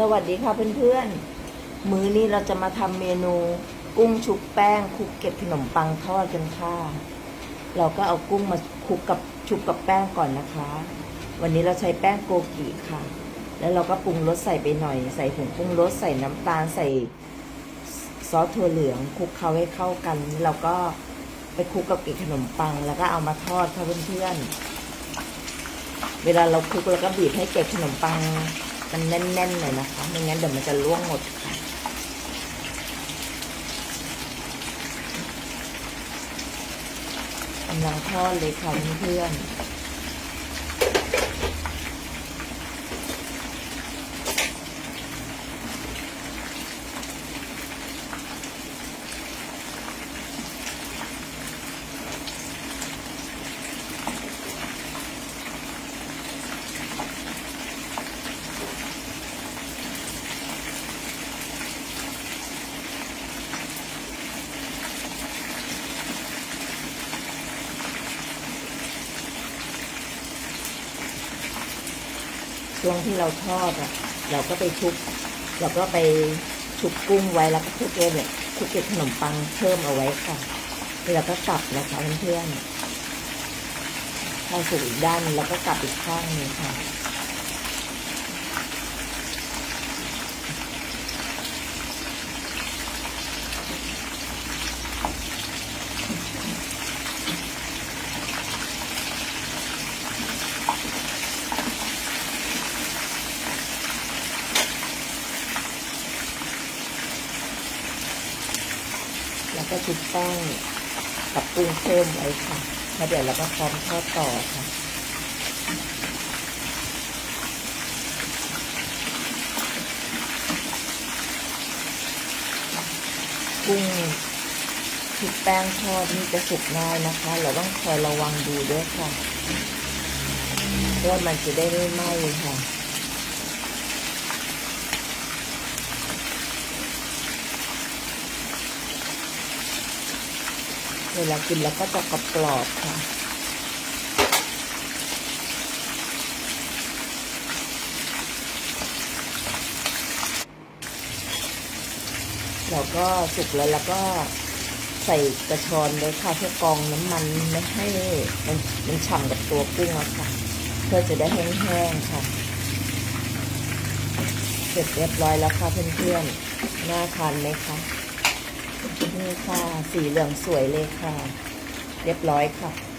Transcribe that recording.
สวัสดีค่ะเพื่อนๆ มื้อนี้เราจะมาทำเมนูกุ้งชุบแป้งคลุกเก็บขนมปังทอดกันค่ะ เราก็เอากุ้งมาคลุกกับชุบกับแป้งก่อนนะคะ วันนี้เราใช้แป้งโกกิค่ะ แล้วเราก็ปรุงรสใส่ไปหน่อย ใส่ผงปรุงรสใส่น้ำตาลใส่ซอสถั่วเหลืองคลุกเคล้าให้เข้ากัน เราก็ไปคลุกกับเกล็ดขนมปัง แล้วก็เอามาทอดค่ะเพื่อนๆ เวลาเราคลุกเราก็บีบให้เกล็ดขนมปัง มันแน่นๆหน่อยนะคะไม่งั้นเดี๋ยวมันจะล่วงหมดค่ะกำลังทอดเลยค่ะเพื่อน ช่วงที่เราทอดอะ เราก็ไปชุบเราก็ไปชุบกุ้งไว้แล้วก็ชุกเกล็ดเนี่ยคลุกเกล็ดขนมปังเพิ่มเอาไว้ค่ะแล้วก็กลับนะคะเพื่อนๆพอสุกอีกด้านแล้วก็กลับอีกข้างนึงค่ะ แล้วก็ชุบแป้งกับกุ้งเพิ่มไว้ค่ะแล้วเดี๋ยวเราก็พร้อมทอดต่อค่ะกุ้งชุบแป้งทอดนี่จะสุกง่ายนะคะ เราต้องคอยระวังดูด้วยค่ะเพื่อมันจะได้ไม่ไหม้ค่ะ เวลากินแล้วก็จะกรอบกรอบๆค่ะเราก็สุกแล้วแล้วก็ใส่กระชอนเลยค่ะเพื่อกองน้ำมันไม่ให้มันมันฉ่ำกับตัวกุ้งอะค่ะ เพื่อจะได้แห้งๆค่ะ เสร็จเรียบร้อยแล้วค่ะเพื่อนๆน่าทานไหมคะ นี่ค่ะ สีเหลืองสวยเลยค่ะ เรียบร้อยค่ะ